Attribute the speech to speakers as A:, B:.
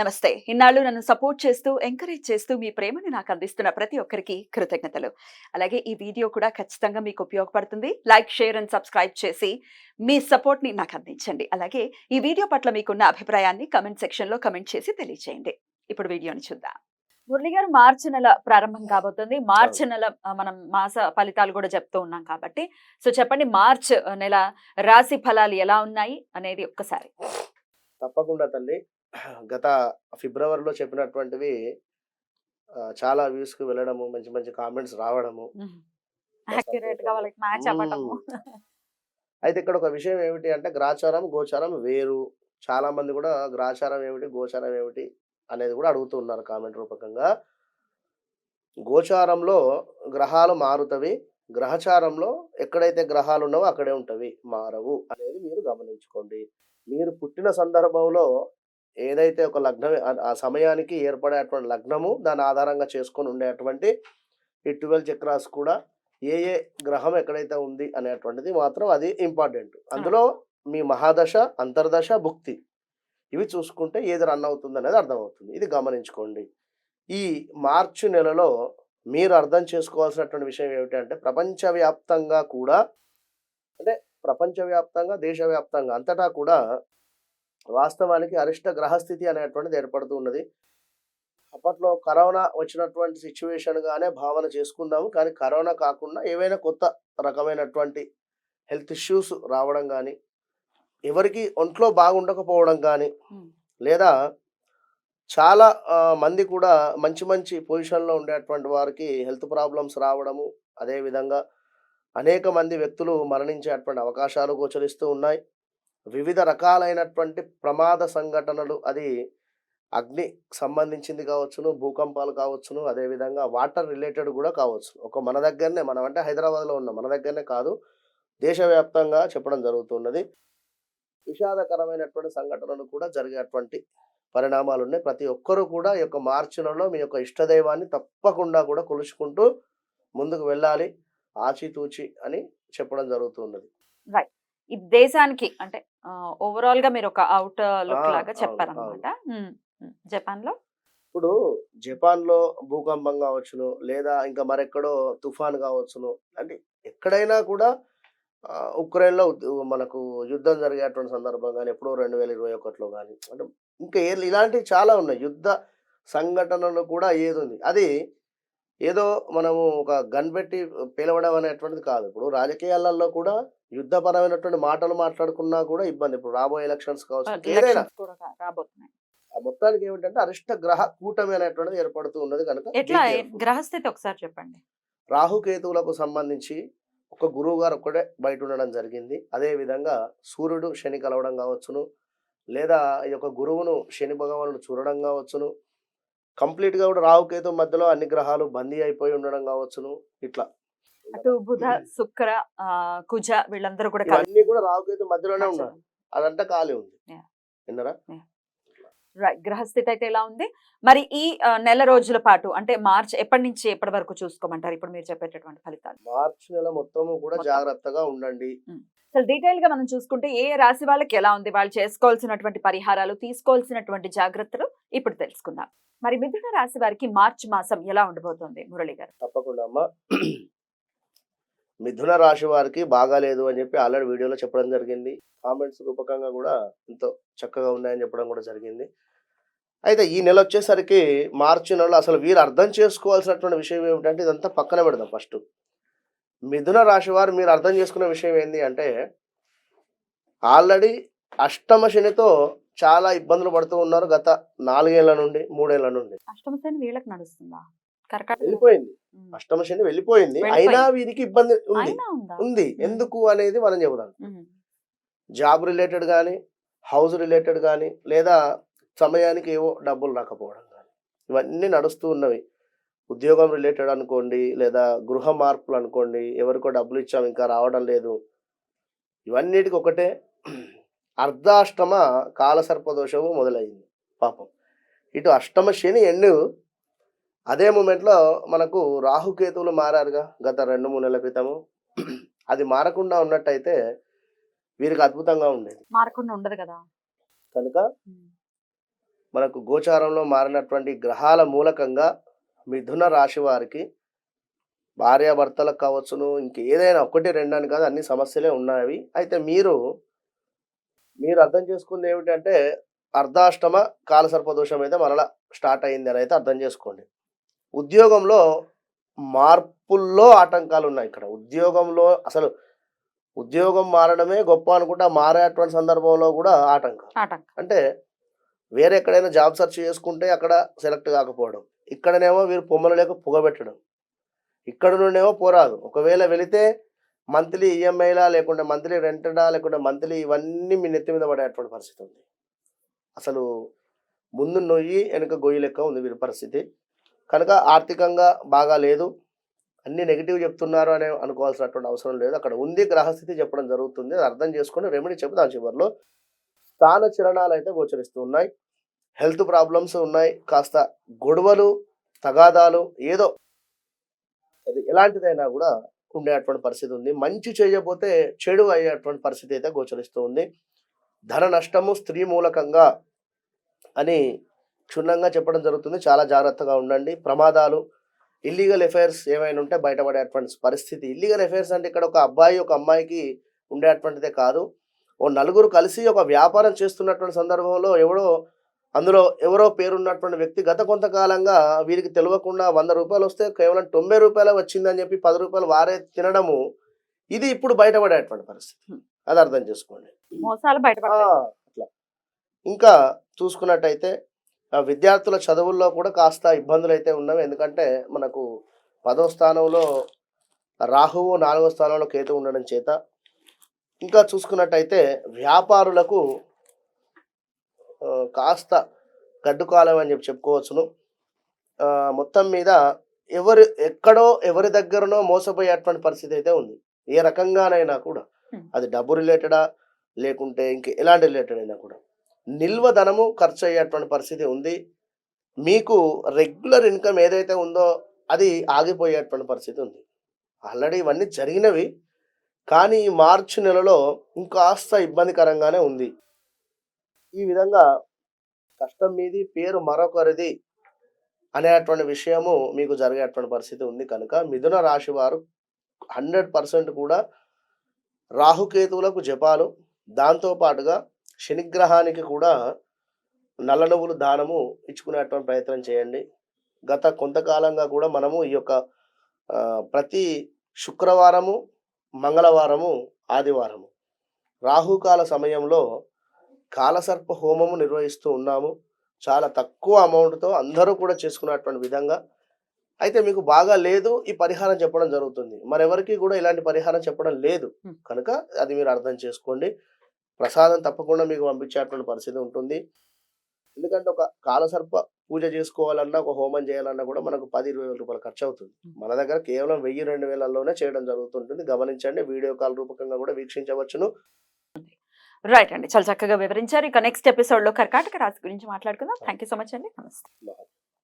A: నమస్తే. ఇన్నాళ్ళు నన్ను సపోర్ట్ చేస్తూ ఎంకరేజ్ చేస్తూ మీ ప్రేమని నాకు అందిస్తున్న ప్రతి ఒక్కరికి కృతజ్ఞతలు. అలాగే ఈ వీడియో కూడా ఖచ్చితంగా మీకు ఉపయోగపడుతుంది. లైక్ షేర్ అండ్ సబ్స్క్రైబ్ చేసి మీ సపోర్ట్ని నాకు అందించండి. అలాగే ఈ వీడియో పట్ల మీకున్న అభిప్రాయాన్ని కమెంట్ సెక్షన్లో కమెంట్ చేసి తెలియజేయండి ఇప్పుడు వీడియోని చూద్దాం. మురళి గారు మార్చి నెల ప్రారంభం కాబోతుంది. మార్చి నెల మనం మాస ఫలితాలు కూడా చెప్తూ ఉన్నాం కాబట్టి. సో చెప్పండి మార్చ్ నెల రాశి ఫలాలు ఎలా ఉన్నాయి అనేది ఒక్కసారి.
B: తప్పకుండా తల్లి. గత ఫిబ్రవరిలో చెప్పినటువంటివి చాలా వ్యూస్కి వెళ్ళడము మంచి మంచి కామెంట్స్ రావడము అయితే ఇక్కడ ఒక విషయం ఏమిటి అంటే గ్రాచారం గోచారం వేరు. చాలా మంది కూడా గ్రాచారం ఏమిటి గోచారం ఏమిటి అనేది కూడా అడుగుతూ ఉన్నారు కామెంట్ రూపకంగా. గోచారంలో గ్రహాలు మారుతవి. గ్రహచారంలో ఎక్కడైతే గ్రహాలు ఉన్నావో అక్కడే ఉంటవి మారవు అనేది మీరు గమనించుకోండి. మీరు పుట్టిన సందర్భంలో ఏదైతే ఒక లగ్నం ఆ- సమయానికి ఏర్పడేటువంటి లగ్నము దాని ఆధారంగా చేసుకొని ఉండేటువంటి ఈ ట్వెల్వ్ చక్రాస్ కూడా ఏ ఏ గ్రహం ఎక్కడైతే ఉంది అనేటువంటిది మాత్రం అది ఇంపార్టెంట్. అందులో మీ మహాదశ అంతర్దశ భుక్తి ఇవి చూసుకుంటే ఏది రన్ అవుతుంది అనేది అర్థమవుతుంది. ఇది గమనించుకోండి. ఈ మార్చి నెలలో మీరు అర్థం చేసుకోవాల్సినటువంటి విషయం ఏమిటంటే ప్రపంచవ్యాప్తంగా కూడా అంటే ప్రపంచవ్యాప్తంగా దేశవ్యాప్తంగా అంతటా కూడా వాస్తవానికి అరిష్ట గ్రహస్థితి అనేటువంటిది ఏర్పడుతూ ఉన్నది. అప్పట్లో కరోనా వచ్చినటువంటి సిచ్యువేషన్ గానే భావన చేసుకుందాము. కానీ కరోనా కాకుండా ఏవైనా కొత్త రకమైనటువంటి హెల్త్ ఇష్యూస్ రావడం కానీ ఎవరికి ఒంట్లో బాగుండకపోవడం కానీ. లేదా చాలా మంది కూడా మంచి మంచి పొజిషన్లో ఉండేటువంటి వారికి హెల్త్ ప్రాబ్లమ్స్ రావడము అదేవిధంగా అనేక మంది వ్యక్తులు మరణించేటువంటి అవకాశాలు గోచరిస్తూ ఉన్నాయి. వివిధ రకాలైనటువంటి ప్రమాద సంఘటనలు అది అగ్ని సంబంధించింది కావచ్చును భూకంపాలు కావచ్చును అదేవిధంగా వాటర్ రిలేటెడ్ కూడా కావచ్చు. ఒక మన దగ్గరనే మనం అంటే హైదరాబాద్లో ఉన్న మన దగ్గరనే కాదు దేశవ్యాప్తంగా చెప్పడం జరుగుతున్నది. విషాదకరమైనటువంటి సంఘటనలు కూడా జరిగేటువంటి పరిణామాలు ఉన్నాయి ప్రతి ఒక్కరూ కూడా ఈ యొక్క మార్చి నెలలో మీ యొక్క ఇష్టదైవాన్ని తప్పకుండా కూడా కొలుచుకుంటూ ముందుకు వెళ్ళాలి ఆచితూచి అని చెప్పడం జరుగుతున్నది.
A: ఈ దేశానికి అంటే ఓవరాల్గా మీరు ఒక అవుట్ లుక్ లాగా చెప్పారనమాట. జపాన్లో
B: ఇప్పుడు జపాన్లో భూకంపం కావచ్చును లేదా ఇంకా మరెక్కడో తుఫాన్ కావచ్చును అంటే ఎక్కడైనా కూడా ఆ, ఉక్రెయిన్లో ఉద్- మనకు యుద్ధం జరిగేటువంటి సందర్భం కానీ ఎప్పుడో రెండు వేల ఇరవై ఒకటిలో కానీ అంటే ఇంకా ఇలాంటివి చాలా ఉన్నాయి. యుద్ధ సంఘటనలు కూడా ఏది ఉంది? అది ఏదో మనము ఒక గన్ పెట్టి పిలవడం అనేటువంటిది కాదు. ఇప్పుడు రాజకీయాలలో కూడా యుద్ధపరమైనటువంటి మాటలు మాట్లాడుకున్నా కూడా ఇబ్బంది. ఇప్పుడు రాబోయే ఎలక్షన్స్ కావచ్చు ఏదైనా మొత్తానికి ఏమిటంటే అరిష్ట గ్రహ కూటమి అనేటువంటిది ఏర్పడుతూ ఉన్నది కనుక
A: ఎట్లా. గ్రహస్థితి ఒకసారి చెప్పండి.
B: రాహుకేతువులకు సంబంధించి ఒక గురువు గారు ఒక్కడే బయట ఉండడం జరిగింది. అదే విధంగా సూర్యుడు శని కలవడం కావచ్చును లేదా ఈ యొక్క గురువును శని భగవానుడు చూడడం కావచ్చును కంప్లీట్గా కూడా రాహుకేతు మధ్యలో అన్ని గ్రహాలు బందీ అయిపోయి ఉండడం కావచ్చును ఇట్లా.
A: అటు బుధ శుక్ర ఆ, కుజ వీళ్ళందరూ కూడా
B: ఇవన్నీ కూడా రాహుకేతు మధ్యలోనే ఉన్నారు. అదంతా ఖాళీ ఉంది. విన్నరా?
A: గ్రహస్థితి అయితే ఎలా ఉంది. మరి ఈ నెల రోజుల పాటు అంటే మార్చ్ ఎప్పటి నుంచి ఎప్పటి వరకు చూసుకోమంటారు? ఇప్పుడు మీరు చెప్పేటటువంటి ఫలితాలు.
B: మార్చి నెల మొత్తము కూడా
A: మొత్తం.
B: జాగ్రత్తగా ఉండండి.
A: అసలు డీటెయిల్గా మనం చూసుకుంటే ఏ రాశి వాళ్ళకి ఎలా ఉంది? వాళ్ళు చేసుకోవాల్సినటువంటి పరిహారాలు తీసుకోవాల్సినటువంటి జాగ్రత్తలు ఇప్పుడు తెలుసుకుందాం. మరి మిథున రాశి వారికి మార్చి మాసం ఎలా ఉండబోతోంది? మురళి గారు.
B: తప్పకుండా అమ్మా. మిథున రాశి వారికి బాగాలేదు అని చెప్పి ఆల్రెడీ వీడియోలో చెప్పడం జరిగింది. కామెంట్స్ రూపకంగా కూడా ఎంతో చక్కగా ఉన్నాయని చెప్పడం కూడా జరిగింది. అయితే ఈ నెల వచ్చేసరికి మార్చి నెలలో అసలు వీరు అర్థం చేసుకోవాల్సినటువంటి విషయం ఏమిటంటే ఇదంతా పక్కన పెడదాం ఫస్ట్. మిథున రాశి వారు మీరు అర్థం చేసుకునే విషయం ఏంటి అంటే ఆల్రెడీ అష్టమ శనితో చాలా ఇబ్బందులు పడుతూ ఉన్నారు గత నాలుగేళ్ళ నుండి మూడేళ్ళ నుండి.
A: అష్టమ శని వీళ్ళకి నడుస్తుందా?
B: వెళ్ళిపోయింది. అష్టమ శని వెళ్ళిపోయింది. అయినా వీరికి ఇబ్బంది ఉంది.
A: ఉందా.
B: ఎందుకు అనేది మనం చెబుదాం. జాబ్ రిలేటెడ్ కానీ హౌస్ రిలేటెడ్ కానీ లేదా సమయానికి ఏవో డబ్బులు రాకపోవడం కానీ ఇవన్నీ నడుస్తూ ఉన్నవి. ఉద్యోగం రిలేటెడ్ అనుకోండి లేదా గృహ మార్పులు అనుకోండి ఎవరికో డబ్బులు ఇచ్చాం ఇంకా రావడం లేదు. ఇవన్నిటికి ఒకటే అర్ధాష్టమ కాలసర్పదోషము మొదలైంది. పాపం. ఇటు అష్టమ శని ఎండు అదే మూమెంట్లో మనకు రాహుకేతువులు మారారుగా గత రెండు మూడు నెలల క్రితము. అది మారకుండా ఉన్నట్టయితే వీరికి అద్భుతంగా ఉండేది.
A: మారకుండా ఉండదు కదా.
B: కనుక. మనకు గోచారంలో మారినటువంటి గ్రహాల మూలకంగా మిథున రాశి వారికి భార్యాభర్తలకు కావచ్చును ఇంకేదైనా ఒకటి రెండు అని కాదు అన్ని సమస్యలే ఉన్నాయి అయితే మీరు మీరు అర్థం చేసుకుంది ఏమిటంటే అర్ధాష్టమ కాలసర్పదోషం అయితే మరలా స్టార్ట్ అయింది అని అయితే అర్థం చేసుకోండి. ఉద్యోగంలో మార్పుల్లో ఆటంకాలు ఉన్నాయి ఇక్కడ. ఉద్యోగంలో అసలు ఉద్యోగం మారడమే గొప్ప అనుకుంటే మారేటువంటి సందర్భంలో కూడా ఆటంకం.
A: ఆటంకం.
B: అంటే వేరే ఎక్కడైనా జాబ్ సెర్చ్ చేసుకుంటే అక్కడ సెలెక్ట్ కాకపోవడం. ఇక్కడనేమో వీరు పొమ్మలు లేక పొగబెట్టడం. ఇక్కడ నుండేమో పోరాదు. ఒకవేళ వెళితే మంత్లీ ఈఎంఐలా లేకుంటే మంత్లీ రెంటడా లేకుంటే మంత్లీ ఇవన్నీ మీ నెత్తి మీద పడేటువంటి పరిస్థితి ఉంది అసలు ముందు నొయ్యి వెనుక గొయ్యి లెక్క ఉంది వీరి పరిస్థితి. కనుక ఆర్థికంగా బాగా లేదు. అన్ని నెగిటివ్ చెప్తున్నారు అని అనుకోవాల్సినటువంటి అవసరం లేదు. అక్కడ ఉంది గ్రహస్థితి చెప్పడం జరుగుతుంది. అది అర్థం చేసుకొని రెమెడీ చెప్తాం చివరిలో స్థాన చిరణాలు అయితే గోచరిస్తూ ఉన్నాయి. హెల్త్ ప్రాబ్లమ్స్ ఉన్నాయి. కాస్త గొడవలు తగాదాలు ఏదో అది ఎలాంటిదైనా కూడా ఉండేటువంటి పరిస్థితి ఉంది. మంచి చేయకపోతే చెడు అయ్యేటువంటి పరిస్థితి అయితే గోచరిస్తూ ఉంది. ధన నష్టము స్త్రీ మూలకంగా అని క్షుణ్ణంగా చెప్పడం జరుగుతుంది. చాలా జాగ్రత్తగా ఉండండి. ప్రమాదాలు ఇల్లీగల్ అఫైర్స్ ఏమైనా ఉంటే బయటపడేటువంటి పరిస్థితి. ఇల్లీగల్ అఫైర్స్ అంటే ఇక్కడ ఒక అబ్బాయి ఒక అమ్మాయికి ఉండేటువంటిదే కాదు. ఓ నలుగురు కలిసి ఒక వ్యాపారం చేస్తున్నటువంటి సందర్భంలో ఎవడో అందులో ఎవరో పేరున్నటువంటి వ్యక్తి గత కొంతకాలంగా వీరికి తెలియకుండా వంద రూపాయలు వస్తే కేవలం తొంభై రూపాయలు వచ్చిందని చెప్పి పది రూపాయలు వారే తినడము. ఇది ఇప్పుడు బయటపడేటువంటి పరిస్థితి. అది అర్థం చేసుకోండి. అట్లా. ఇంకా చూసుకున్నట్టయితే విద్యార్థుల చదువుల్లో కూడా కాస్త ఇబ్బందులు అయితే ఉన్నవి. ఎందుకంటే మనకు పదో స్థానంలో రాహువు నాలుగో స్థానంలో కేతు ఉండడం చేత ఇంకా చూసుకున్నట్టయితే వ్యాపారులకు కాస్త గడ్డు కాలం అని చెప్పి చెప్పుకోవచ్చును. మొత్తం మీద ఎవరు ఎక్కడో ఎవరి దగ్గరనో మోసపోయేటువంటి పరిస్థితి అయితే ఉంది. ఏ రకంగానైనా కూడా. అది డబ్బు రిలేటెడా? లేకుంటే ఇంక ఎలాంటి రిలేటెడ్ అయినా కూడా. నిల్వ ధనము ఖర్చు అయ్యేటువంటి పరిస్థితి ఉంది. మీకు రెగ్యులర్ ఇన్కమ్ ఏదైతే ఉందో అది ఆగిపోయేటువంటి పరిస్థితి ఉంది. ఆల్రెడీ ఇవన్నీ జరిగినవి. కానీ ఈ మార్చి నెలలో ఇంకాస్త ఇబ్బందికరంగానే ఉంది. ఈ విధంగా కష్టం మీది పేరు మరొకరిది అనేటువంటి విషయము మీకు జరిగేటువంటి పరిస్థితి ఉంది కనుక మిథున రాశి వారు హండ్రెడ్ పర్సెంట్ కూడా రాహుకేతువులకు జపాలు. దాంతో పాటుగా శనిగ్రహానికి కూడా నల్ల నువ్వులు దానము ఇచ్చుకునేటువంటి ప్రయత్నం చేయండి. గత కొంతకాలంగా కూడా మనము ఈ యొక్క ప్రతి శుక్రవారము మంగళవారము ఆదివారము రాహుకాల సమయంలో కాలసర్ప హోమము నిర్వహిస్తూ ఉన్నాము. చాలా తక్కువ అమౌంట్తో అందరూ కూడా చేసుకున్నటువంటి విధంగా. అయితే మీకు బాగా లేదు ఈ పరిహారం చెప్పడం జరుగుతుంది. మరెవరికి కూడా ఇలాంటి పరిహారం చెప్పడం లేదు. కనుక అది మీరు అర్థం చేసుకోండి. ప్రసాదం తప్పకుండా మీకు పంపించేటువంటి పరిస్థితి ఉంటుంది. ఎందుకంటే ఒక కాలసర్ప పూజ చేసుకోవాలన్నా ఒక హోమం చేయాలన్నా కూడా మనకు పది ఇరవై వేల రూపాయలు ఖర్చు అవుతుంది. మన దగ్గర కేవలం వెయ్యి రెండు వేలల్లోనే చేయడం జరుగుతుంటుంది. గమనించండి వీడియో కాల్ రూపకంగా కూడా వీక్షించవచ్చును.
A: రైట్ అండి. చాలా చక్కగా వివరించారు. ఇక నెక్స్ట్ ఎపిసోడ్లో కర్కాటక రాశి గురించి మాట్లాడుకుందాం. థ్యాంక్ సో మచ్ అండి. నమస్తే.